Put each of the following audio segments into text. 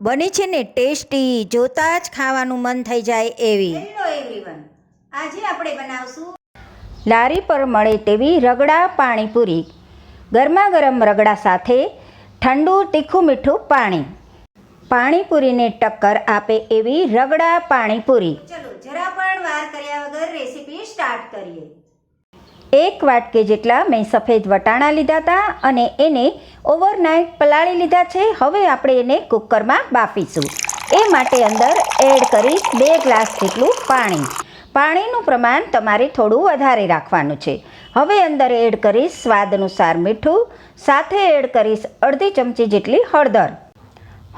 બની છે ને ટેસ્ટી જોતા જ ખાવાનું મન થઈ જાય એવી. હેલો એવરીવન આજે આપણે બનાવશું લારી પર મળે તેવી રગડા પાણીપુરી. ગરમા ગરમ રગડા સાથે ઠંડુ તીખું મીઠું પાણી. પાણીપુરીને ટક્કર આપે એવી રગડા પાણીપુરી. ચલો જરા પણ વાર કર્યા વગર રેસીપી સ્ટાર્ટ કરીએ. એક વાટકે જેટલા મેં સફેદ વટાણા લીધા હતા અને એને ઓવરનાઇટ પલાળી લીધા છે. હવે આપણે એને કુકરમાં બાફીશું. એ માટે અંદર એડ કરીશ બે ગ્લાસ જેટલું પાણી. પાણીનું પ્રમાણ તમારે થોડું વધારે રાખવાનું છે. હવે અંદર એડ કરીશ સ્વાદ અનુસાર મીઠું, સાથે એડ કરીશ અડધી ચમચી જેટલી હળદર.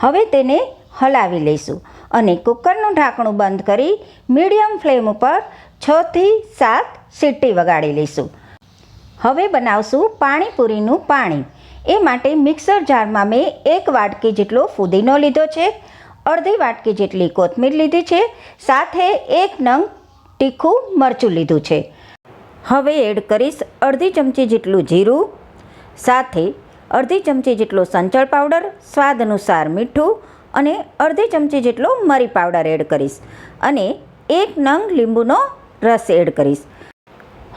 હવે તેને હલાવી લઈશું અને કુકરનું ઢાંકણું બંધ કરી મીડિયમ ફ્લેમ ઉપર છથી સાત સીટી વગાડી લઈશું. હવે બનાવશું પાણીપુરીનું પાણી. એ માટે મિક્સર જારમાં મેં એક વાટકી જેટલો ફુદીનો લીધો છે, અડધી વાટકી જેટલી કોથમીર લીધી છે, સાથે એક નંગ તીખું મરચું લીધું છે. હવે એડ કરીશ અડધી ચમચી જેટલું જીરું, સાથે અડધી ચમચી જેટલો સંચળ પાવડર, સ્વાદ અનુસાર મીઠું અને અડધી ચમચી જેટલો મરી પાવડર એડ કરીશ. અને એક નંગ લીંબુનો રસ એડ કરીશ.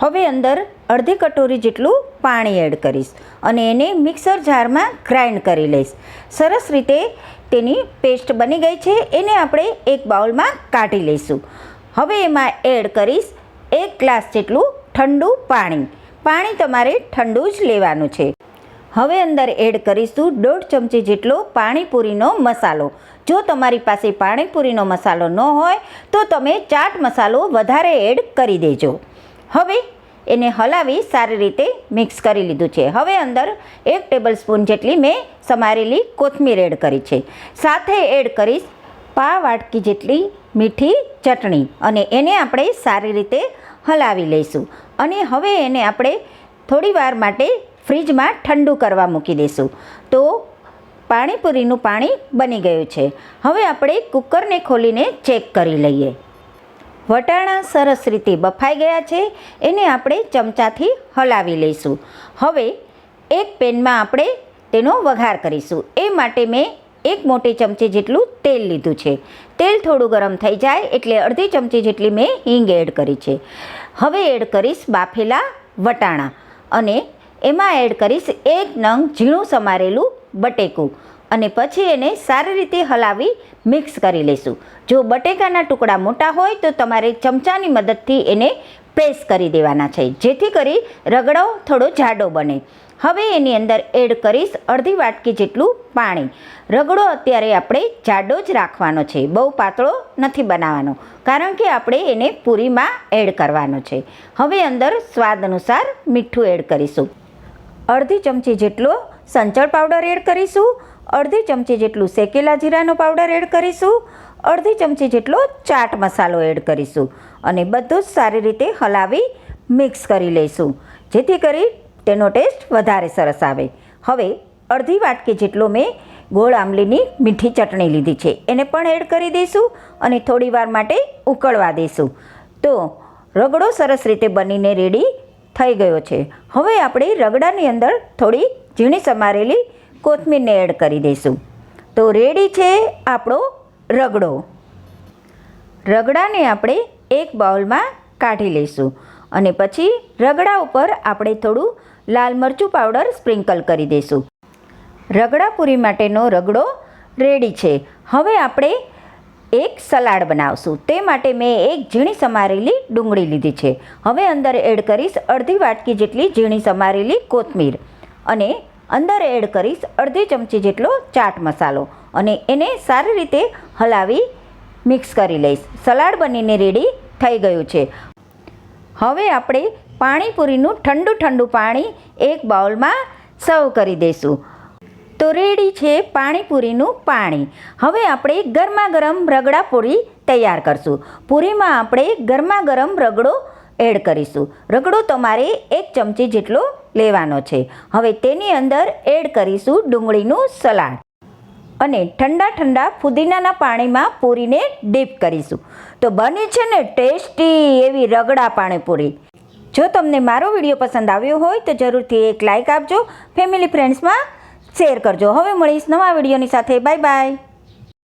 હવે અંદર અડધી કટોરી જેટલું પાણી એડ કરીશ અને એને મિક્સર જારમાં ગ્રાઇન્ડ કરી લઈશ. સરસ રીતે તેની પેસ્ટ બની ગઈ છે, એને આપણે એક બાઉલમાં કાઢી લઈશું. હવે એમાં એડ કરીશ એક ગ્લાસ જેટલું ઠંડુ પાણી. પાણી તમારે ઠંડુ જ લેવાનું છે. હવે અંદર એડ કરીશું દોઢ ચમચી જેટલો પાણીપુરીનો મસાલો. જો તમારી પાસે પાણીપુરીનો મસાલો ન હોય, તો તમે ચાટ મસાલો વધારે એડ કરી દેજો. હવે એને હલાવી સારી રીતે મિક્સ કરી લીધું છે. હવે અંદર એક ટેબલ સ્પૂન જેટલી મેં સમારેલી કોથમીર એડ કરી છે. સાથે એડ કરીશ પા વાટકી જેટલી મીઠી ચટણી અને એને આપણે સારી રીતે હલાવી લઈશું. અને હવે એને આપણે થોડી વાર માટે ફ્રીજમાં ઠંડુ કરવા મૂકી દઈશું. તો પાણીપુરીનું પાણી બની ગયું છે. હવે આપણે કુકરને ખોલીને ચેક કરી લઈએ. વટાણા સરસ રીતે બફાઈ ગયા છે, એને આપણે ચમચાથી હલાવી લઈશું. હવે એક પેનમાં આપણે તેનો વઘાર કરીશું. એ માટે મેં એક મોટી ચમચી જેટલું તેલ લીધું છે. તેલ થોડું ગરમ થઈ જાય એટલે અડધી ચમચી જેટલી મેં હિંગ એડ કરી છે. હવે એડ કરીશ બાફેલા વટાણા અને એમાં એડ કરીશ એક નંગ ઝીણું સમારેલું બટેકું. અને પછી એને સારી રીતે હલાવી મિક્સ કરી લઈશું જો બટેકાના ટુકડા મોટા હોય તો તમારે ચમચાની મદદથી એને પ્રેસ કરી દેવાના છે, જેથી કરી રગડો થોડો જાડો બને. હવે એની અંદર એડ કરીશ અડધી વાટકી જેટલું પાણી. રગડો અત્યારે આપણે જાડો જ રાખવાનો છે, બહુ પાતળો નથી બનાવવાનો, કારણ કે આપણે એને પૂરીમાં એડ કરવાનો છે. હવે અંદર સ્વાદ અનુસાર મીઠું એડ કરીશું. અડધી ચમચી જેટલો સંચળ પાવડર એડ કરીશું અડધી ચમચી જેટલું શેકેલા જીરાનો પાવડર એડ કરીશું, અડધી ચમચી જેટલો ચાટ મસાલો એડ કરીશું અને બધું જ સારી રીતે હલાવી મિક્સ કરી લઈશું, જેથી કરી તેનો ટેસ્ટ વધારે સરસ આવે. હવે અડધી વાટકી જેટલો મેં ગોળ આંબલીની મીઠી ચટણી લીધી છે, એને પણ એડ કરી દઈશું અને થોડીવાર માટે ઉકળવા દઈશું. તો રગડો સરસ રીતે બનીને રેડી થઈ ગયો છે. હવે આપણે રગડાની અંદર થોડી ઝીણી સમારેલી કોથમીરને એડ કરી દઈશું. તો રેડી છે આપણો રગડો. રગડાને આપણે એક બાઉલમાં કાઢી લઈશું અને પછી રગડા ઉપર આપણે થોડું લાલ મરચું પાવડર સ્પ્રિંકલ કરી દઈશું. રગડાપુરી માટેનો રગડો રેડી છે. હવે આપણે એક સલાડ બનાવશું. તે માટે મેં એક ઝીણી સમારેલી ડુંગળી લીધી છે. હવે અંદર એડ કરીશ અડધી વાટકી જેટલી ઝીણી સમારેલી કોથમીર. અને અંદર એડ કરીશ અડધી ચમચી જેટલો ચાટ મસાલો અને એને સારી રીતે હલાવી મિક્સ કરી લઈશ. સલાડ બનીને રેડી થઈ ગયું છે. હવે આપણે પાણીપુરીનું ઠંડુ ઠંડુ પાણી એક બાઉલમાં સર્વ કરી દઈશું. તો રેડી છે પાણીપુરીનું પાણી. હવે આપણે ગરમા ગરમ રગડા પૂરી તૈયાર કરશું. પૂરીમાં આપણે ગરમા ગરમ રગડો એડ કરીશું. રગડો તમારે એક ચમચી જેટલો લેવાનો છે. હવે તેની અંદર એડ કરીશું ડુંગળીનું સલાડ. અને ઠંડા ઠંડા ફુદીનાના પાણીમાં પૂરીને ડીપ કરીશું. તો બની છે ને ટેસ્ટી એવી રગડા પાણીપુરી. જો તમને મારો વીડિયો પસંદ આવ્યો હોય તો જરૂરથી એક લાઇક આપજો, ફેમિલી ફ્રેન્ડ્સમાં શેર કરજો. હવે મળીશ નવા વિડીયોની સાથે. Bye bye.